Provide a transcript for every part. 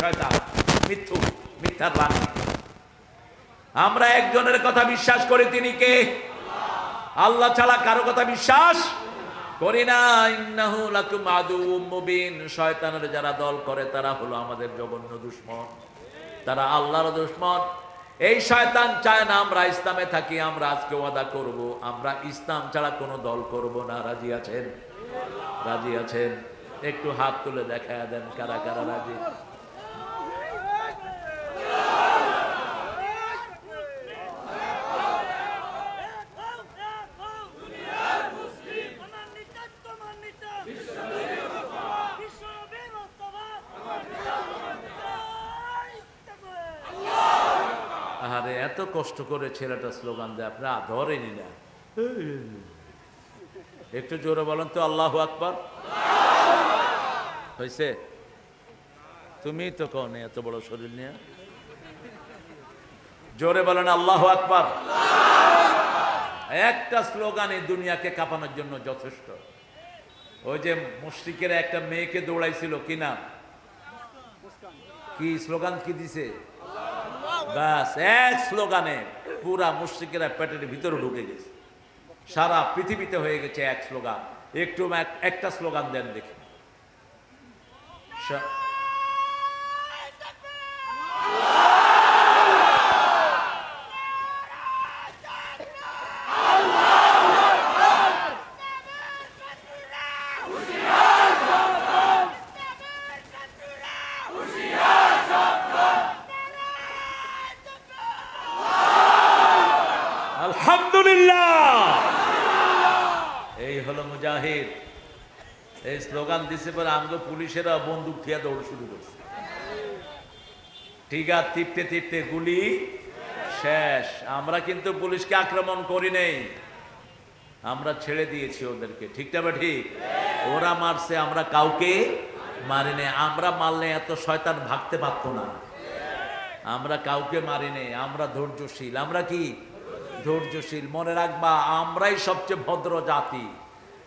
শয়তান। মৃত্যু মিথ্যার আমরা একজনের কথা বিশ্বাস করি, তিনি কে? আল্লাহ ছাড়া কারও কথা বিশ্বাস করি না। শয়তানের যারা দল করে, তারা হলো আমাদের জঘন্য দুশ্মন। তারা আল্লাহর দুশ্মন। এই শয়তান চায় না, আমরা ইসলামে থাকি, আমরা আজকে ওয়াদা করব। আমরা ইসলাম ছাড়া কোনো দল করব না। রাজি আছেন? রাজি আছেন? একটু হাত তুলে দেখা দেন কারা কারা রাজি। আরে, এত কষ্ট করে ছেলেটা স্লোগান দেয় আপনারা ধরেনি না। একটু জোরে বলেন তো, আল্লাহ আকবর। হয়েছে তুমি তো কনে এত বড় শরীর নিয়ে। জোরে বলেন আল্লাহ আকবর। একটা স্লোগান এই দুনিয়াকে কাঁপানোর জন্য যথেষ্ট। ওই যে মুশ্রিকেরা একটা মেয়েকে দৌড়াইছিল, কি নাম? কি স্লোগান কি দিছে? ব্যাস এক স্লোগানে পুরা মুশ্রিকেরা পেটের ভিতরে ঢুকে গেছে। সারা পৃথিবীতে হয়ে গেছে এক স্লোগান। একটু একটা স্লোগান দেন দেখি। সা- আলহামদুলিল্লাহ এই হলো মুজাহিদ এই স্লোগান দিছে পরে আমগো পুলিশেরা বন্দুক থিয়া দৌড় শুরু করছে। আছে টিপতে টিপতে গুলি শেষ। আমরা কিন্তু পুলিশকে আক্রমণ করি নেই। আমরা ছেড়ে দিয়েছি ওদেরকে। ঠিকটা বা ঠিক? ওরা মারছে, আমরা কাউকে মারি নেই। আমরা মারলে এত শয়তান ভাগতে পারতো না। আমরা কাউকে মারি নেই। আমরা ধৈর্যশীল। আমরা কি? ধৈর্যশীল। মনে রাখবা, আমরাই সবচেয়ে ভদ্র জাতি।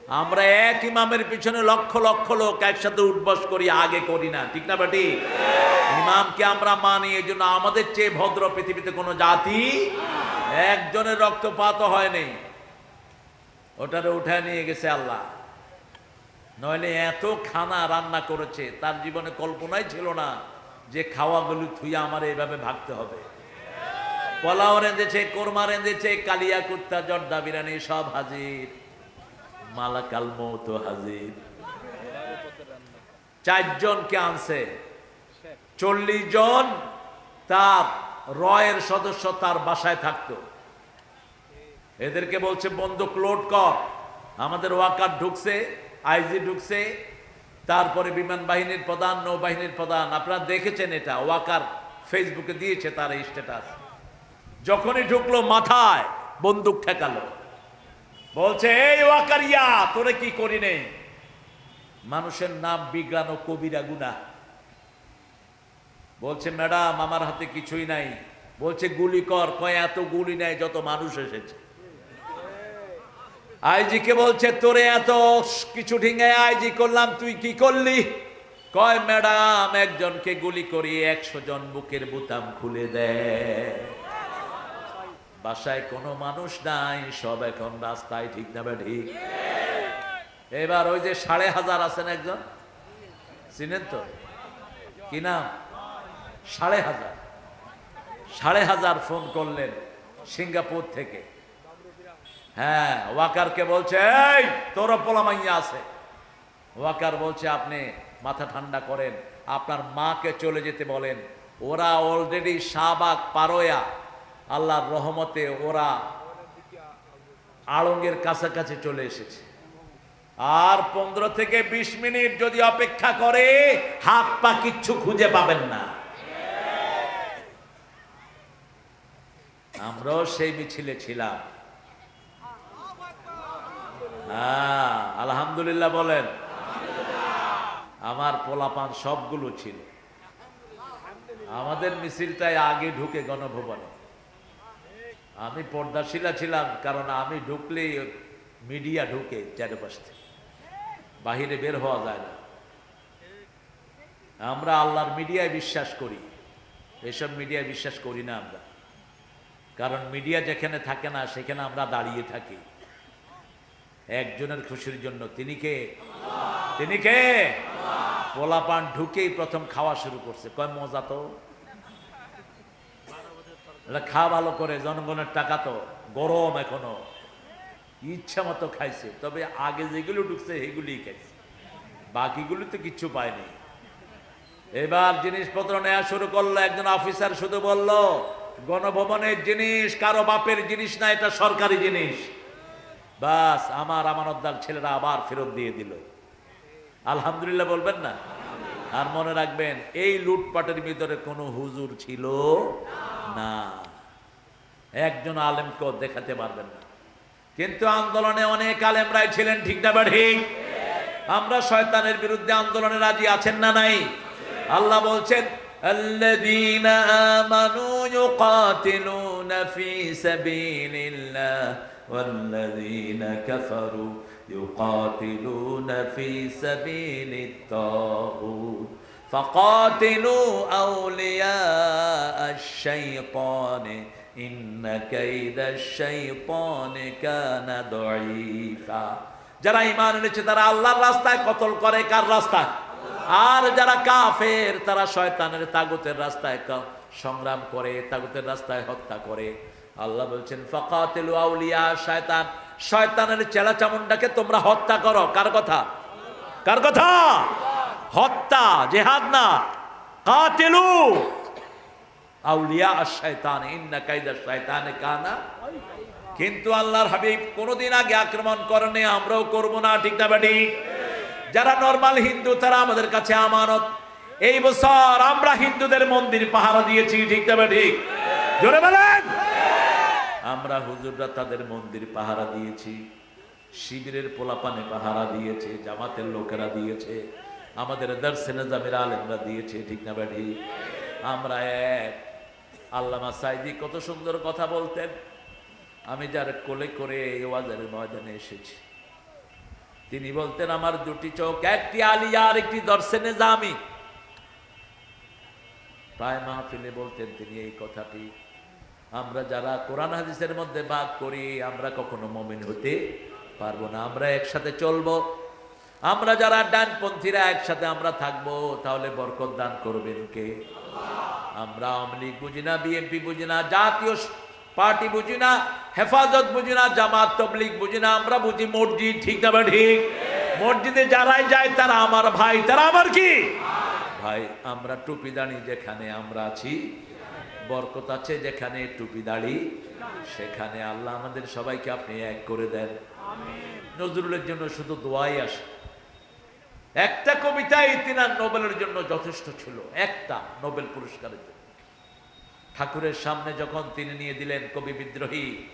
আমরা এক ইমামের পিছনে লক্ষ লক্ষ লোক একসাথে উঠবস করি, আগে করি না। ঠিক না বাটি? ইমামকে আমরা মানি এই জন্য আমাদের চেয়ে ভদ্র পৃথিবীতে কোনো জাতি একজনের রক্তপাত হয়নি। ওটারে উঠায় নিয়ে গেছে আল্লাহ। নইলে এত খানা রান্না করেছে, তার জীবনে কল্পনাই ছিল না যে খাওয়াগুলো থুইয়া আমার এইভাবে ভাগতে হবে। পোলাও রেঁধেছে, কোরমা রেঁধেছে কালিয়া কুত্তা জর্দা বিরানি সব হাজির। মালাকাল মৌত হাজির। চারজনকে আনছে। চল্লিশ জন তার রয়ের সদস্য তার বাসায় থাকতো। এদেরকে বলছে, বন্দুক লোড কর। আমাদের ওয়াকার ঢুকছে, আইজি ঢুকছে, তারপরে বিমান বাহিনীর প্রধান, নৌবাহিনীর প্রধান। আপনারা দেখেছেন এটা, ওয়াকার ফেসবুকে দিয়েছে তার এই স্ট্যাটাস যখনই ঢুকলো মাথায়, বন্দুক ঠেকালো। বলছে, এই ওয়াকারিয়া, তোরে কি করি নেই? মানুষের নাম বিগড়ানো কবিরা গুনা বলছে, ম্যাডাম, আমার হাতে কিছুই নাই। বলছে, গুলি কর, কয়, এত গুলি নাই, যত মানুষ এসেছে। আইজিকে বলছে, তোরে এত কিছু ঠিঙ্গে আইজি করলাম, তুই কি করলি? কয়, ম্যাডাম, একজনকে গুলি করি একশো জন বুকের বুতাম খুলে দেয় বাসায় কোনো মানুষ নাই, সব এখন রাস্তায় ঠিক না ঠিক। এবার ওই যে সাড়ে হাজার আছেন একজন? চিনেন তো? কি নাম? সাড়ে হাজার। সাড়ে হাজার ফোন করলেন সিঙ্গাপুর থেকে। হ্যাঁ ওয়াকারকে বলছে, এই, তোর পোলামাইয়া আছে। ওয়াকার বলছে, আপনি মাথা ঠান্ডা করেন, আপনার মাকে চলে যেতে বলেন। ওরা অলরেডি শাহবাগ পারোয়া। আল্লাহর রহমতে ওরা আড়ঙ্গের কাছাকাছি চলে এসেছে। আর পনেরো থেকে বিশ মিনিট যদি অপেক্ষা করে, হাত পা কিচ্ছু খুঁজে পাবেন না। আমরাও সেই মিছিলে ছিলাম। হ্যাঁ আলহামদুলিল্লাহ বলেন। আমার পোলাপান সবগুলো ছিল। আমাদের মিছিলটাই আগে ঢুকে গণভবনে। আমি পর্দাশিলা ছিলাম, কারণ আমি ঢুকলেই মিডিয়া ঢুকে চারপাশ। থেকে বাহিরে বের হওয়া যায় না। আমরা আল্লাহর মিডিয়ায় বিশ্বাস করি। এসব মিডিয়ায় বিশ্বাস করি না আমরা। কারণ মিডিয়া যেখানে থাকে না, সেখানে আমরা দাঁড়িয়ে থাকি। একজনের খুশির জন্য। তিনি কে? তিনি কে? পোলাপান ঢুকেই প্রথম খাওয়া শুরু করছে। কয় মজা তো? এটা খা ভালো করে, জনগণের টাকা তো গরম এখনও। ইচ্ছা মতো খাইছে, তবে আগে যেগুলো ঢুকছে সেগুলিই খাইছে। বাকিগুলো তো কিচ্ছু পায়নি। এবার জিনিসপত্র নেওয়া শুরু করল, একজন অফিসার শুধু বলল, গণভবনের জিনিস, কারও বাপের জিনিস না, এটা সরকারি জিনিস। বাস, আমার আমানতদার ছেলেরা আবার ফেরত দিয়ে দিল। আলহামদুলিল্লাহ বলবেন না? আর মনে রাখবেন এই লুটপাটের ভিতরে কোনো হুজুর ছিল না একজন আলেমকেও দেখাতে পারবেন না কিন্তু আন্দোলনে অনেক আলেমরাই ছিলেন ঠিক না বা ঠিক আমরা শয়তানের বিরুদ্ধে আন্দোলনে রাজি আছেন না নাই আল্লাহ বলছেন الذين آمنوا يقاتلون في سبيل الله والذين كفروا يقاتلون في سبيل الطاغوت فقاتلوا أولياء الشيطان إن كيد الشيطان كان ضعيفا যারা ইমান এনেছে তারা আল্লাহর রাস্তায় কতল করে কার রাস্তায় আর যারা কাফের তারা শয়তানের তাগুতের রাস্তায় ক- সংগ্রাম করে তাগুতের রাস্তায় হত্যা করে আল্লাহ বলছেন ফাকাতিলু আউলিয়া শয়তান শয়তানের চেলা চামুন্ডাকে তোমরা হত্যা করো। কার কথা? কার কথা? হত্যা, জেহাদ না। কাতিলু। আউলিয়া শয়তান ইন্না কাইদা শয়তানে কানা। কিন্তু আল্লাহর হাবিব কোনোদিন আগে আক্রমণ করেনি আমরাও করব না, ঠিক না বেটি? যারা নর্মাল হিন্দু, তারা আমাদের কাছে আমানত। এই বছর আমরা হিন্দুদের মন্দির পাহারা দিয়েছি, ঠিক না বেটি? জোরে বলেন। আমরা হুজুররা তাদের মন্দির পাহারা দিয়েছি, শিবিরের পোলাপানে পাহারা দিয়েছে, জামাতের লোকেরা দিয়েছে, আমাদের দর্শনে জামির আলেমরা দিয়েছে, ঠিক না বেটি আমরা এক। আল্লামা সাইদি কত সুন্দর কথা বলতেন। আমি যার কোলে করে ওয়াজের ময়দানে এসেছি। তিনি বলতেন, আমার দুটি চোখ, একটি আলিয়া আর একটি দর্শনে জামি প্রায় মাহফিলে বলতেন তিনি এই কথাটি। আমরা যারা কোরআন হাদিসের মধ্যে বাদ করি, আমরা কখনো মমিন হতে পারব না, আমরা একসাথে চলবো। আমরা যারা ডানপন্থীরা একসাথে আমরা থাকব, তাহলে বরকত দান করবেন কে? আমরা আওয়ামী লীগ বুঝি না বিএনপি বুঝি না, জাতীয় পার্টি বুঝি না, হেফাজত বুঝি না, জামাত তবলিগ বুঝি না, আমরা বুঝি মসজিদ, ঠিক না ঠিক? মসজিদে যারাই যায়, তারা আমার ভাই, তারা আমার কি? ভাই, আমরা টুপি দাঁড়ি যেখানে আমরা আছি বরকত আছে যেখানে টুপি দাড়ি সেখানে আল্লাহ আমাদের সবাইকে আপনি এক করে দেন। নজরুলের জন্য শুধু দোয়াই আসে। একটা কবিতাই তিনার নোবেলের জন্য যথেষ্ট ছিল একটা নোবেল পুরস্কারের জন্য। ঠাকুরের সামনে যখন তিনি নিয়ে দিলেন কবি বিদ্রোহী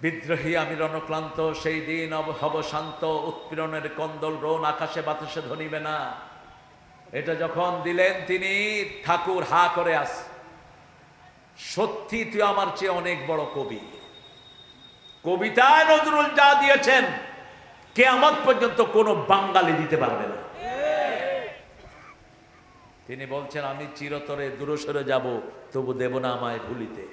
বিদ্রোহী আমি রণক্লান্ত সেই দিন হব শান্ত উৎপীড়নের কন্দল রোন আকাশে বাতাসে ধনিবে না। এটা যখন দিলেন তিনি ঠাকুর হা করে আস সত্যি তুই আমার চেয়ে অনেক বড় কবি। কবিতায় নজরুল যা দিয়েছেন, কেয়ামত পর্যন্ত কোনো বাঙালি দিতে পারবে না। তিনি বলছেন, আমি চিরতরে দূরসরে যাব, তবু দেব না আমায় ভুলিতে।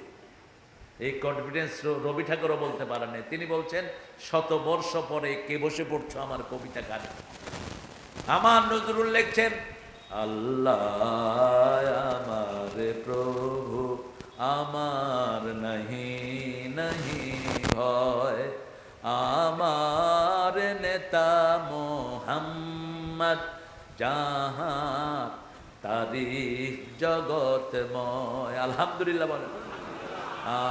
এই কনফিডেন্স রবি ঠাকুরও বলতে পারেন তিনি বলছেন, শত বর্ষ পরে কে বসে পড়ছো আমার কবিতা গানে আমার নজরুল লিখছেন, আল্লাহ আমার প্রভু আমার নাহি নাহি ভয়। আমার নেতা মোহাম্মদ জাহান, তারিফ জগতময় আলহামদুলিল্লাহ বলেন।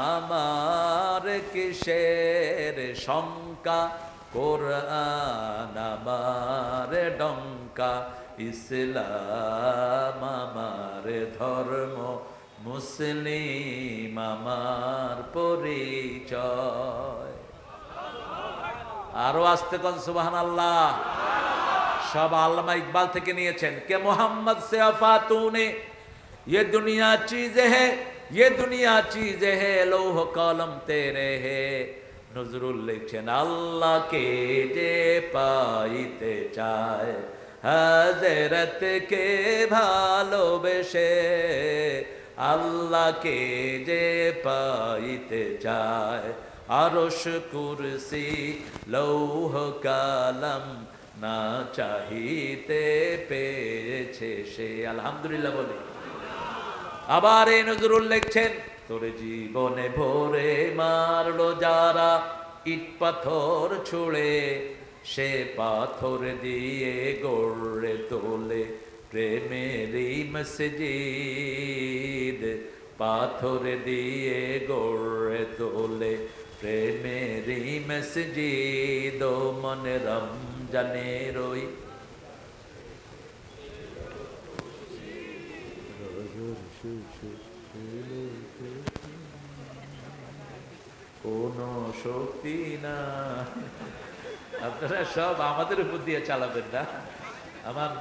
আমার কিসের শঙ্কা? কোরআন আমার ডঙ্কা। ইসলাম আমার ধর্ম। মুসলিম আমার পরিচয় আরো আসতে কন সুবাহান আল্লাহ সব আল্লামা ইকবাল থেকে নিয়েছেন কে মোহাম্মদ সে আফাতুনে ये दुनिया चीज है ये दुनिया चीज है লৌহ কলম তেরে হে নজরুল লিখছেন আল্লাহকে যে পাইতে চায় হাজরতকে ভালোবেসে আল্লাহকে যে পাইতে চায়। আরশ কুরসি লৌহ কালাম না চাহিতে পেয়েছে সে। আলহামদুলিল্লাহ বলি। আবার এই নজরুল লিখছেন, তোর জীবনে ভোরে মারলো যারা ইট পাথর ছুঁড়ে, সে পাথর দিয়ে গড়ে তোলে। প্রেমেরই মসজিদ, পাথর দিয়ে গড়ে তোলে। প্রেমেরই মসজিদ, ও মন রমজানের ওই কোন শক্তি না আপনারা সব আমাদের উপর দিয়ে চালাবেন না। আমার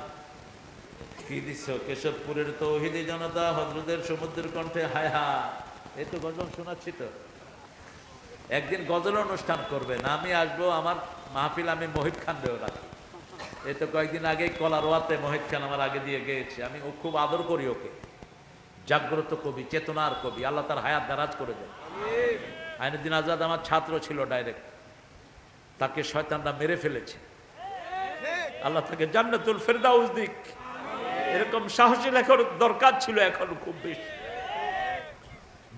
কি দিচ্ছ কেশবপুরের তৌহিদি জনতা হজরতের সমুদ্রের কণ্ঠে, হায় হা এই তো গজল শোনাচ্ছি তো। একদিন গজল অনুষ্ঠান করবেন আমি আসব, আমার মাহফিল আমি মহিব খান দেও রাখি এই তো কয়েকদিন আগে কলারোয়াতে মহিব খান আমার আগে দিয়ে গিয়েছে, আমি ও খুব আদর করি ওকে। জাগ্রত কবি, চেতনার কবি, আল্লাহ তার হায়াত দারাজ করে দেন। আইনুদ্দিন আজাদ আমার ছাত্র ছিল ডাইরেক্ট তাকে শয়তানরা মেরে ফেলেছে। আল্লাহ তাকে জান্নাতুল ফেরদাউস দিক। এরকম সাহসী লেখার দরকার ছিল এখন খুব বেশি।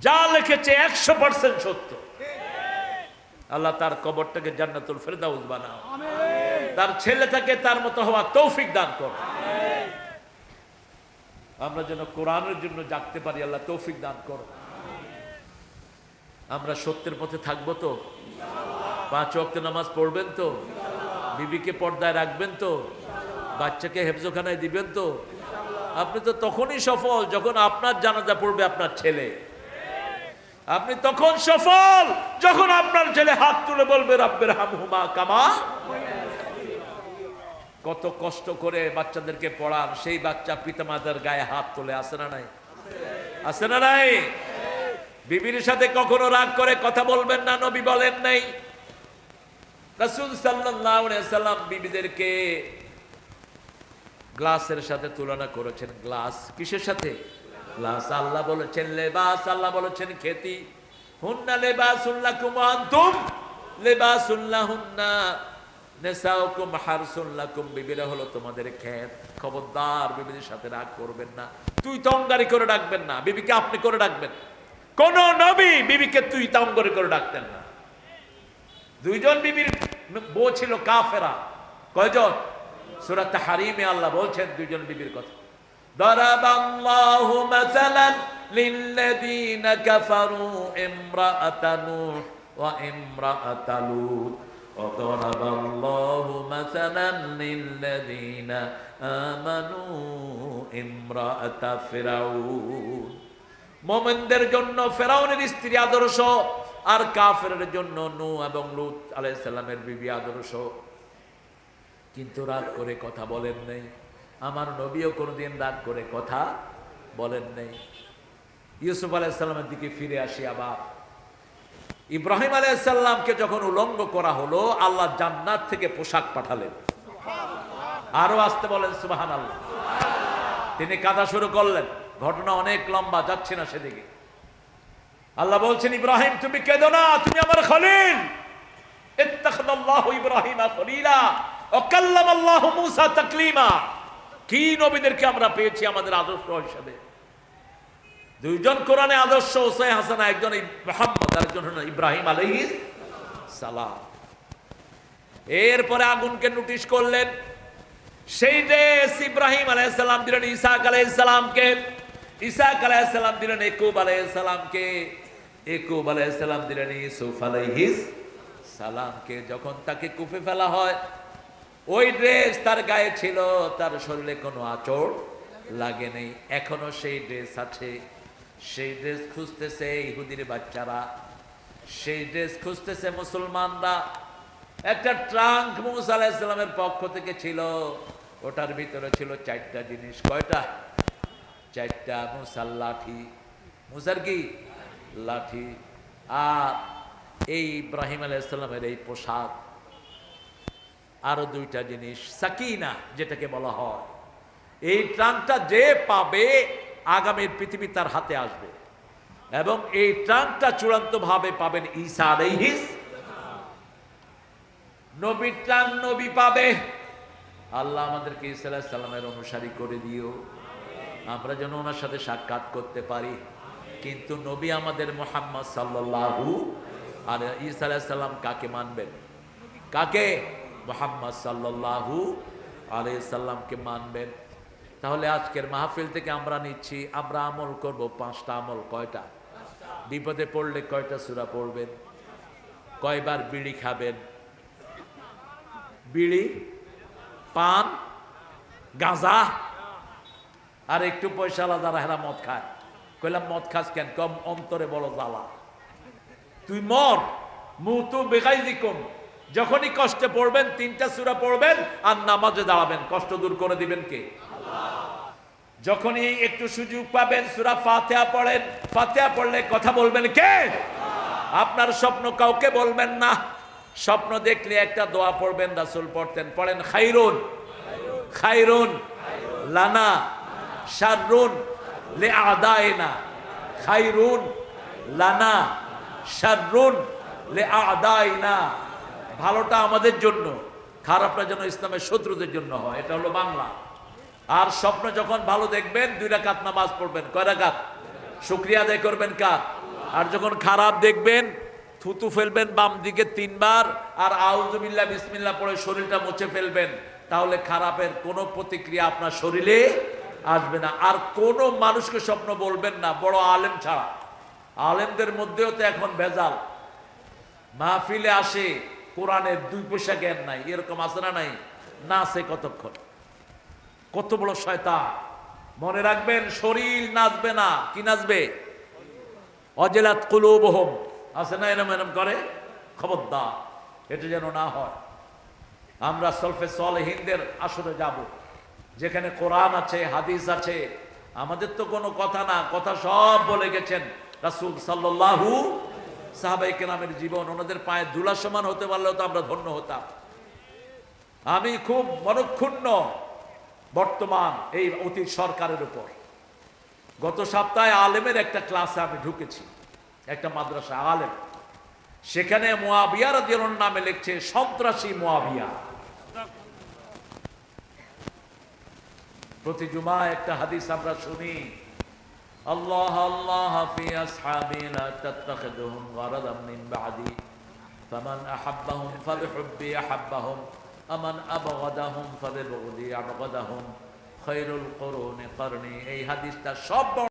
যা লিখেছে একশো পার্সেন্ট সত্য। আল্লাহ তার কবরটাকে জান্নাতুল ফেরদাউস বানাও। তার ছেলেটাকে তার মতো হওয়া তৌফিক দান কর। আমরা যেন কোরআনের জন্য জাগতে পারি, আল্লাহ তৌফিক দান করো। আমরা সত্যের পথে থাকব তো? পাঁচ ওয়াক্ত নামাজ পড়বেন তো? বিবিকে পর্দায় রাখবেন তো? বাচ্চাকে হেফজোখানায় দিবেন তো? আপনি তো তখনই সফল যখন আপনার জানাজা পড়বে আপনার ছেলে। আপনি তখন সফল যখন আপনার ছেলে হাত তুলে বলবে, রাব্বের হামহুমা কামা। কত কষ্ট করে বাচ্চাদেরকে পড়ান। সেই বাচ্চা পিতামাতার গায়ে হাত তুলে আসে না নাই? আসে না নাই? বিবির সাথে কখনো রাগ করে কথা বলবেন না, নবী বলেন নাই। রাসূল সাল্লাল্লাহু আলাইহি সাল্লাম বিবিদেরকে গ্লাসের সাথে তুলনা করেছেন গ্লাস। কিসের সাথে? গ্লাস আল্লাহ বলেছেন, লেবাস আল্লাহ বলেছেন, খেতি। হুন্না আনতুম লেবাসুল লাহুন্না নেসাউকুম হারসুল লাকুম বিবিরা হলো তোমাদের ক্ষেত। খবরদার, বিবিদের সাথে রাগ করবেন না। তুই তঙ্গারি করে ডাকবেন না। বিবিকে আপনি করে ডাকবেন। কোন নবী বিবিকে তুই তঙ্গারি করে ডাকতেন না। দুইজন বিবির বউ ছিল কাফেরা। কয়জন? সূরা তাহরিমে আল্লাহ বলছেন দুইজন বিবির কথা ضرب الله مثلا للذين كفروا امرأة نوح وامرأة لوط وضرب الله مثلا للذين آمنوا امرأة فرعون মোমেনদের জন্য ফেরাউনের স্ত্রী আদর্শ আর কাফের জন্য নু এবং লুত আলাইসাল্লামের বিবি আদর্শ কিন্তু রাগ করে কথা বলেন নেই। আমার নবীও কোনোদিন রাগ করে কথা বলেন নেই। ইউসুফ আলাইসাল্লামের দিকে ফিরে আসি আবার। ইব্রাহিম আলাইসাল্লামকে যখন উলঙ্গ করা হলো, আল্লাহ জান্নাত থেকে পোশাক পাঠালেন। আরও আসতে বলেন সুবাহান আল্লাহ তিনি কাদা শুরু করলেন। ঘটনা অনেক লম্বা, যাচ্ছে না সেদিকে। আল্লাহ বলছেন, ইব্রাহিম, তুমি কেঁদো না, তুমি আমার খলিল। ইব্রাহিমা খলিলা। ওয়া কাল্লামাল্লাহু মূসা তাকলিমা। কি নবীদেরকে আমরা পেয়েছি আমাদের আদর্শ হিসেবে? দুইজন কোরআনে আদর্শ ওসাই হাসানা, একজন মোহাম্মদ আর একজন হলেন ইব্রাহিম আলাইহিস সালাম। এরপরে আগুনকে নোটিশ করলেন, সেই দেশ ইব্রাহিম আলাইসাল্লাম দিলেন, ইসাক আলাইসাল্লামকে ইসাক আলাইসাল্লাম দিলেন একুব আলাইসাল্লামকে একুব আলাইসাল্লাম দিলেন ইসুফ আলাইহিস সালামকে। যখন তাকে কুফে ফেলা হয় ওই ড্রেস তার গায়ে ছিল, তার শরীরে কোনো আচর লাগে নেই। এখনও সেই ড্রেস আছে। সেই ড্রেস খুঁজতেছে ইহুদির বাচ্চারা। সেই ড্রেস খুঁজতেছে মুসলমানরা। একটা ট্রাঙ্ক মুসা আলাহিসাল্লামের পক্ষ থেকে ছিল। ওটার ভিতরে ছিল চারটা জিনিস। কয়টা? চারটা মুসার লাঠি। মুসার কি? লাঠি। আর এই ইব্রাহিম আলাইসাল্লামের এই পোশাক। আরও দুইটা জিনিস। সাকিনা, যেটাকে বলা হয়। এই ত্রাণটা যে পাবে আগামীর পৃথিবী তার হাতে আসবে। এবং এই ত্রাণটা চূড়ান্তভাবে পাবেন ঈসা আলাইহিস নবীর ত্রাণ নবী পাবে। আল্লাহ আমাদেরকে আলাইহিস সালামের অনুসারী করে দিও। আমরা যেন ওনার সাথে সাক্ষাৎ করতে পারি। কিন্তু নবী আমাদের মোহাম্মদ সাল্লাল্লাহু আর ঈসা আলাইহিস সালাম কাকে মানবেন? কাকে? মোহাম্মদ সাল্লাল্লাহু আলাইহি সাল্লামকে মানবেন। তাহলে আজকের মাহফিল থেকে আমরা নিচ্ছি, আমরা আমল করব পাঁচটা আমল, কয়টা? বিপদে পড়লে কয়টা সুরা পড়বেন? কয়বার বিড়ি খাবেন? বিড়ি, পান, গাঁজা, আর একটু পয়সা আলাদা হেরা মদ খায়। কইলাম, মদ খাস কেন? কম অন্তরে বড় জ্বালা। তুই মর। তো বেগাই দিকুম যখনই কষ্টে পড়বেন, তিনটা সুরা পড়বেন আর নামাজে দাঁড়াবেন। কষ্ট দূর করে দিবেন কে? যখনই একটু সুযোগ পাবেন, সুরা ফাতেহা পড়েন। ফাতেহা পড়লে কথা বলবেন কে? আপনার স্বপ্ন কাউকে বলবেন না। স্বপ্ন দেখলে একটা দোয়া পড়বেন, রাসূল পড়তেন। পড়েন, খাইরুন। খাইরুন। লানা। শাররুন। লে আদায়না খাইরুন। লানা। শাররুন। লে আদায়না ভালোটা আমাদের জন্য, খারাপটা যেন ইসলামের শত্রুদের জন্য হয়, এটা হলো বাংলা। আর স্বপ্ন যখন ভালো দেখবেন, দুই রাকাত নামাজ পড়বেন। কয় রাকাত? শুক্রিয়া আদায় করবেন কার? আর যখন খারাপ দেখবেন, থুতু ফেলবেন বাম দিকে তিনবার, আর আউজুবিল্লাহ বিসমিল্লাহ পড়ে শরীরটা মুছে ফেলবেন, তাহলে খারাপের কোনো প্রতিক্রিয়া আপনার শরীরে আসবে না। আর কোনো মানুষকে স্বপ্ন বলবেন না, বড় আলেম ছাড়া। আলেমদের মধ্যেও তো এখন ভেজাল। মাহফিলে আসে কোরআনের দুই পয়সা জ্ঞান নাই, এরকম আছে না নাই? না আছে কতক্ষণ? কত বড় শয়তা মনে রাখবেন, শরীর নাচবে না। কি নাচবে? অজেলাত কুলুবহম। আছে না এরম এরম করে? খবরদার, এটা যেন না হয়। আমরা সলফে সলহিনদের আসরে যাব। যেখানে কোরআন আছে, হাদিস আছে। আমাদের তো কোনো কথা না, কথা সব বলে গেছেন রাসুল সাল্লাল্লাহু সাহাবাই কেরামের জীবন, ওনাদের পায়ে ধুলা সমান হতে পারলেও তো আমরা ধন্য হতাম। আমি খুব মনক্ষুণ্ণ বর্তমান এই অতীত সরকারের উপর। গত সপ্তাহে আলেমের একটা ক্লাসে আমি ঢুকেছি, একটা মাদ্রাসা আলেম। সেখানে মোয়াবিয়া রাদিয়াল্লাহু নামে লিখছে, সন্ত্রাসী মোয়াবিয়া। প্রতি জুমা একটা হাদিস আমরা শুনি আল্লাহ আল্লাহ ফি আসহাবি লা তাত্তাখিদুহুম গারাদাম মিন বাদি ফামান আহাব্বাহুম ফাবিহুব্বি আহাব্বাহুম আমান আবগাদাহুম ফাবিবগদি আবগাদাহুম খায়রুল কুরুনি করনি এই হাদিসটা সব